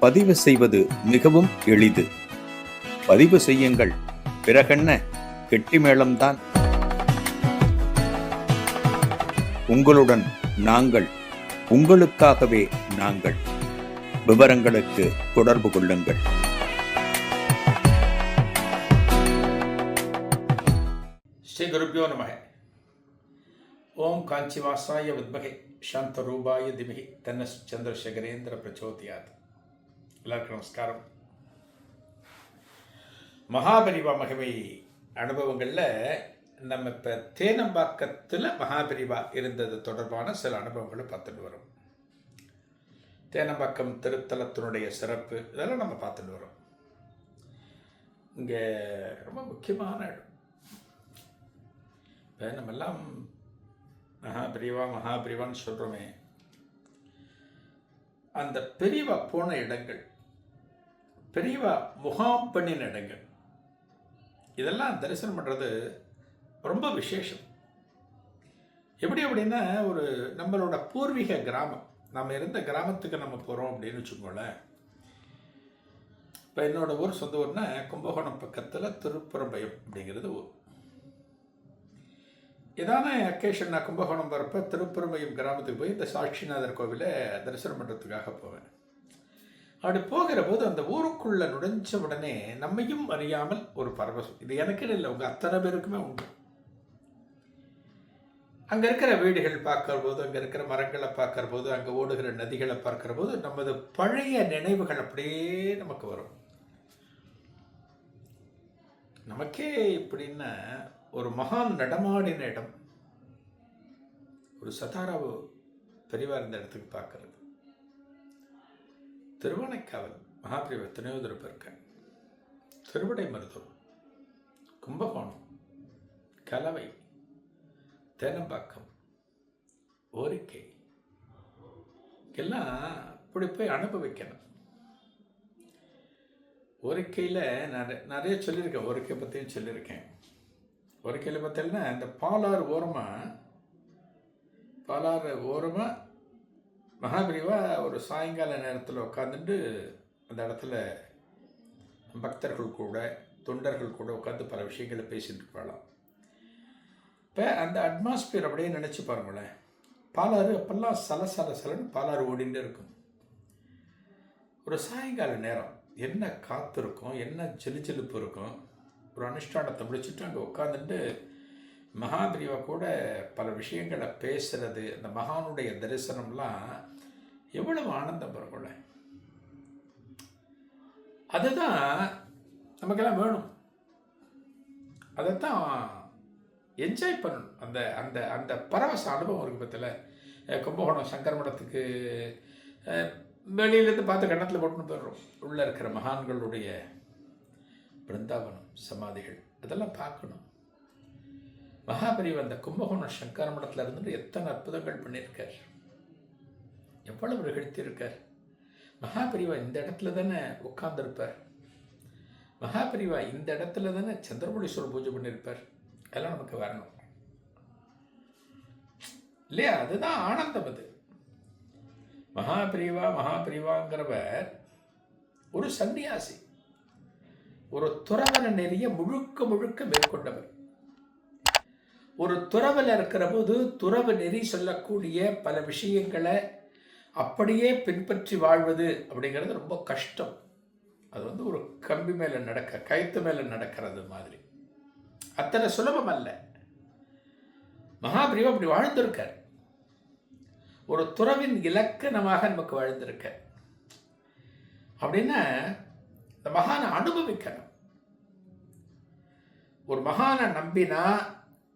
பதிவு செய்வது மிகவும் எளிது. பதிவு செய்யுங்கள். பிறகென்ன? கெட்டிமேளம்தான் உங்களுடன் நாங்கள் உங்களுக்காகவே நாங்கள். விவரங்களுக்கு தொடர்பு கொள்ளுங்கள். ஸ்ரீ குருப்பியோ நம ஓம் காஞ்சிவாசாய வித்மகே சாந்தரூபாய திமிகி தன்னஸ் சந்திரசேகரேந்திர பிரச்சோதியாது. எல்லாருக்கும் நமஸ்காரம். மகாபரிவா மகிமை அனுபவங்களில் நம்ம இப்போ தேனம்பாக்கத்தில் மகாபரிவா இருந்தது தொடர்பான சில அனுபவங்களை பார்த்துட்டு வரோம். தேனம்பாக்கம் திருத்தலத்தினுடைய சிறப்பு இதெல்லாம் நம்ம பார்த்துட்டு வரோம். இங்கே ரொம்ப முக்கியமான இடம். இப்போ நம்ம எல்லாம் மகாபிரிவா மகாபிரிவான்னு சொல்கிறோமே அந்த பெரியவா போன இடங்கள் பெரியவா முகாம் பண்ணின இடங்கள் இதெல்லாம் தரிசனம் பண்ணுறது ரொம்ப விசேஷம். எப்படி அப்படின்னா ஒரு நம்மளோட பூர்வீக கிராமம். நம்ம இருந்த கிராமத்துக்கு நம்ம போகிறோம் அப்படின்னு வச்சுக்கோங்களேன். இப்போ என்னோட ஊர் சொந்த ஊர்னா கும்பகோணம் பக்கத்தில் திருப்புறம்பயம் அப்படிங்கிறது ஊர். இதான அக்கேஷன் நான் கும்பகோணம் வரப்போ திருப்புறம்பயம் கிராமத்துக்கு போய் இந்த சாட்சிநாதர் கோவிலை தரிசனம் பண்ணுறதுக்காக போவேன். அப்படி போகிற போது அந்த ஊருக்குள்ள நுழைஞ்ச உடனே நம்மையும் அறியாமல் ஒரு பரவசம். இது எனக்கு இல்லை உங்கள் அத்தனை பேருக்குமே உண்டு. அங்கே இருக்கிற வீடுகள் பார்க்குற போது அங்கே இருக்கிற மரங்களை பார்க்குற போது அங்கே ஓடுகிற நதிகளை பார்க்குற போது நமது பழைய நினைவுகள் அப்படியே நமக்கு வரும். நமக்கே இப்படின்னா ஒரு மகான் நடமாடின இடம். ஒரு சதாராவு பெரியவா இருந்த இடத்துக்கு பார்க்கறது. திருவானைக்காவல் மகாபிரிவர் எத்தனையோ இருக்கேன் திருவிடை மருதூர் கும்பகோணம் கலவை தேனம்பாக்கம் ஓரிக்கை. எல்லாம் இப்படி போய் அனுபவிக்கணும். ஒருக்கையில் நிறைய நிறைய சொல்லியிருக்கேன். ஒருக்கை பற்றியும் சொல்லியிருக்கேன். ஒருக்கையில் பார்த்தீங்கன்னா இந்த பாலாறு ஓரமாக பாலாறு ஓரமாக மகாபிரிவா ஒரு சாயங்கால நேரத்தில் உட்காந்துட்டு அந்த இடத்துல பக்தர்கள் கூட தொண்டர்கள் கூட உட்காந்து பல விஷயங்களை பேசிகிட்டு இருப்பாளாம். இப்போ அந்த அட்மாஸ்பியர் அப்படியே நினச்சி பாருங்களேன். பாலாறு அப்பெல்லாம் சல சல சலன்னு பாலாறு ஓடிண்டே இருக்கும். ஒரு சாயங்கால நேரம் என்ன காற்று இருக்கும் என்ன ஜெலிஜெலிப்பு இருக்கும்? ஒரு அனுஷ்டானத்தை முடிச்சுட்டு அங்கே உட்காந்துட்டு மகாபிரிவா கூட பல விஷயங்களை பேசுறது அந்த மகானுடைய தரிசனம்லாம் எவ்வளவு ஆனந்தம் பெறக்கூட அதுதான் நமக்கெல்லாம் வேணும். அதைத்தான் என்ஜாய் பண்ணணும். அந்த அந்த அந்த பரவச அனுபவம் இருக்குது பற்றில கும்பகோணம் சங்கர மடத்துக்கு வெளியிலேருந்து பார்த்து கண்ணத்தில் போட்டுன்னு போயிடுறோம். உள்ளே இருக்கிற மகான்களுடைய பிருந்தாவனம் சமாதிகள் அதெல்லாம் பார்க்கணும். மகாபரிவ அந்த கும்பகோணம் சங்கர மடத்தில் இருந்துட்டு எத்தனை அற்புதங்கள் பண்ணியிருக்கார் எவ்வளவு நிகழ்த்தியிருக்கார் மகாபிரிவா இந்த இடத்துல தானே உட்கார்ந்துருப்பார். மகாபிரிவா இந்த இடத்துல தானே சந்திரமொழீஸ்வரர் பூஜை பண்ணியிருப்பார் அதெல்லாம் நமக்கு வரணும். இல்லையா? அதுதான் ஆனந்தம் அது. மகாபிரிவா மகாபிரிவாங்கிறவர் ஒரு சன்னியாசி ஒரு துறவர நெறிய முழுக்க முழுக்க மேற்கொண்டவர். ஒரு துறவில் இருக்கிற போது துறவு நெறி சொல்லக்கூடிய பல விஷயங்களை அப்படியே பின்பற்றி வாழ்வது அப்படிங்கிறது ரொம்ப கஷ்டம். அது வந்து ஒரு கம்பி மேலே நடக்க கயித்து மேலே நடக்கிறது மாதிரி. அத்தனை சுலபம் அல்ல. மகாபிரிவா அப்படி வாழ்ந்திருக்கார். ஒரு துறவின் இலக்கணமாக நமக்கு வாழ்ந்திருக்க அப்படின்னா இந்த மகானை அனுபவிக்கணும். ஒரு மகானை நம்பினா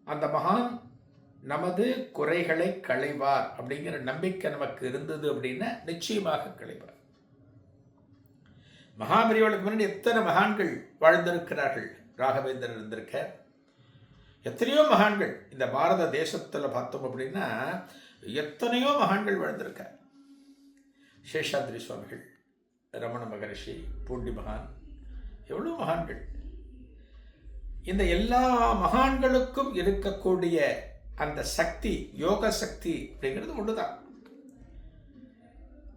அந்த மகான் நமது குறைகளை களைவார் அப்படிங்கிற நம்பிக்கை நமக்கு இருந்தது அப்படின்னா நிச்சயமாக களைவார். மகாபெரியவளுக்கு முன்னாடி எத்தனை மகான்கள் வாழ்ந்திருக்கிறார்கள்? ராகவேந்தர் இருந்திருக்க எத்தனையோ மகான்கள் இந்த பாரத தேசத்தில் பார்த்தோம் அப்படின்னா எத்தனையோ மகான்கள் வாழ்ந்திருக்க சேஷாத்ரி சுவாமிகள் ரமண மகரிஷி பூண்டி மகான் எவ்வளோ மகான்கள்? இந்த எல்லா மகான்களுக்கும் இருக்கக்கூடிய அந்த சக்தி யோக சக்தி அப்படிங்கிறது ஒன்றுதான்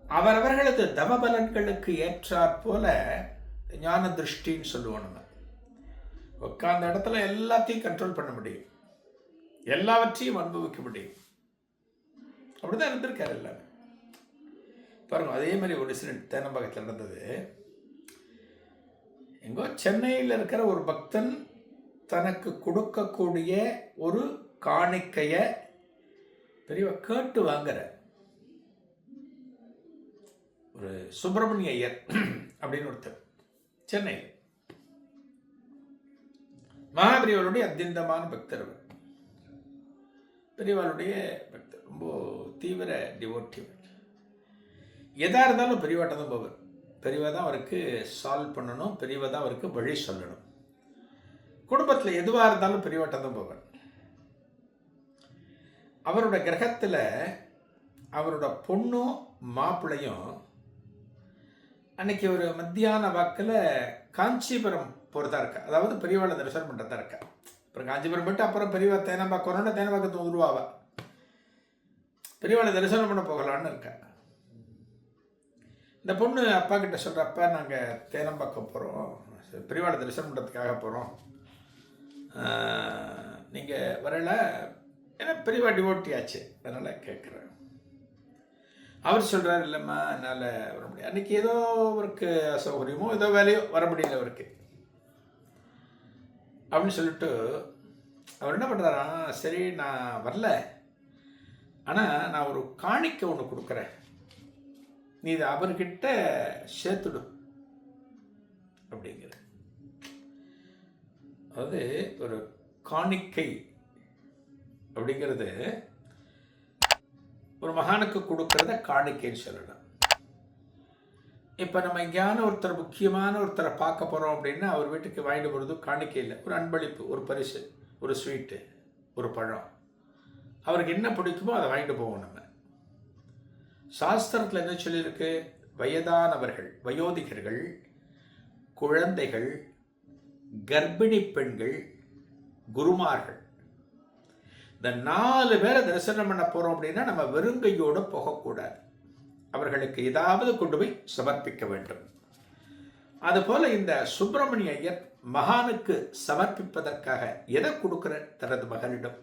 அவரவர்களது தமபலன்களுக்கு ஏற்றாற் போல ஞான திருஷ்டின்னு சொல்லுவோம் நம்ம உட்கார்ந்த இடத்துல எல்லாத்தையும் கண்ட்ரோல் பண்ண முடியும். எல்லாவற்றையும் அனுபவிக்க முடியும். அப்படிதான் இருந்திருக்காரு எல்லாரும். பாருங்க அதே மாதிரி ஒரு இன்சிடென்ட் தேனம்பாக்கத்தில் நடந்தது. எங்கோ சென்னையில் இருக்கிற ஒரு பக்தன் தனக்கு கொடுக்கக்கூடிய ஒரு காணிக்கையை பெரியவ கேட்டு வாங்குற. ஒரு சுப்பிரமணிய ஐயர் அப்படின்னு ஒருத்தர் சென்னையில் மகாபெரியவருடைய அத்தியந்தமான பக்தர் அவர். பெரியவாளுடைய பக்தர் ரொம்ப தீவிர டிவோட்டி எதா இருந்தாலும் பெரியவாட்ட தான் போவார். பெரியவா தான் அவருக்கு சால்வ் பண்ணணும் பெரியவா தான் அவருக்கு வழி சொல்லணும். குடும்பத்தில் எதுவாக இருந்தாலும் பெரியவாட்ட தான் போவார் அவரோட கிரகத்தில் அவரோட பொண்ணும் மாப்பிள்ளையும் அன்னைக்கு ஒரு மத்தியான வாக்கில் காஞ்சிபுரம் போகிறதா இருக்கா. அதாவது பெரியவாளை தரிசனம் பண்ணுறதா இருக்கா. அப்புறம் காஞ்சிபுரம் மட்டும் அப்புறம் பெரியவா கொரோனா தேனம்பாக்கத்து உருவாவா. பெரியவாளை தரிசனம் பண்ண போகலான்னு இருக்கா. இந்த பொண்ணு அப்பா கிட்ட சொல்கிறப்ப நாங்கள் தேனம்பாக்கம் போகிறோம் பெரியவாளை தரிசனம் பண்ணுறதுக்காக போகிறோம் நீங்கள் வரல. ஏன்னா பெரியவா டிவோட்டி ஆச்சு. அதனால் கேட்குறேன் அவர் சொல்கிறார் இல்லைம்மா என்னால் வர முடியாது. அன்றைக்கி ஏதோ அவருக்கு அசௌகரியமோ ஏதோ வேலையோ வர முடியல அவருக்கு. அப்படின்னு சொல்லிட்டு அவர் என்ன பண்ணுறாராம் சரி நான் வரல. ஆனால் நான் ஒரு காணிக்கை ஒன்று கொடுக்குறேன். நீ இதை அவர்கிட்ட சேர்த்துடும் அப்படிங்கிற அதாவது ஒரு காணிக்கை அப்படிங்கிறது ஒரு மகானுக்கு கொடுக்கறத காணிக்கைன்னு சொல்லலாம் இப்போ நம்ம எங்கேயான ஒருத்தர் முக்கியமான ஒருத்தரை பார்க்க போகிறோம் அப்படின்னா அவர் வீட்டுக்கு வாங்கிட்டு போகிறது காணிக்கை இல்லை. ஒரு அன்பளிப்பு ஒரு பரிசு ஒரு ஸ்வீட்டு ஒரு பழம். அவருக்கு என்ன பிடிக்குமோ அதை வாங்கிட்டு போவோம் நம்ம. சாஸ்திரத்தில் என்ன சொல்லியிருக்கு? வயதானவர்கள் வயோதிகர்கள் குழந்தைகள் கர்ப்பிணி பெண்கள் குருமார்கள். இந்த நாலு பேரை தரிசனம் பண்ண போகிறோம் அப்படின்னா நம்ம வெறுங்கையோடு போகக்கூடாது. அவர்களுக்கு ஏதாவது கொண்டு போய் சமர்ப்பிக்க வேண்டும். அதுபோல இந்த சுப்பிரமணிய ஐயர் மகானுக்கு சமர்ப்பிப்பதற்காக எதை கொடுக்கிற தனது மகனிடம்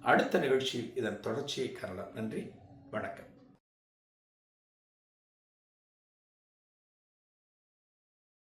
அடுத்த நிகழ்ச்சியில் இதன் தொடர்ச்சியை காணலாம். நன்றி வணக்கம்.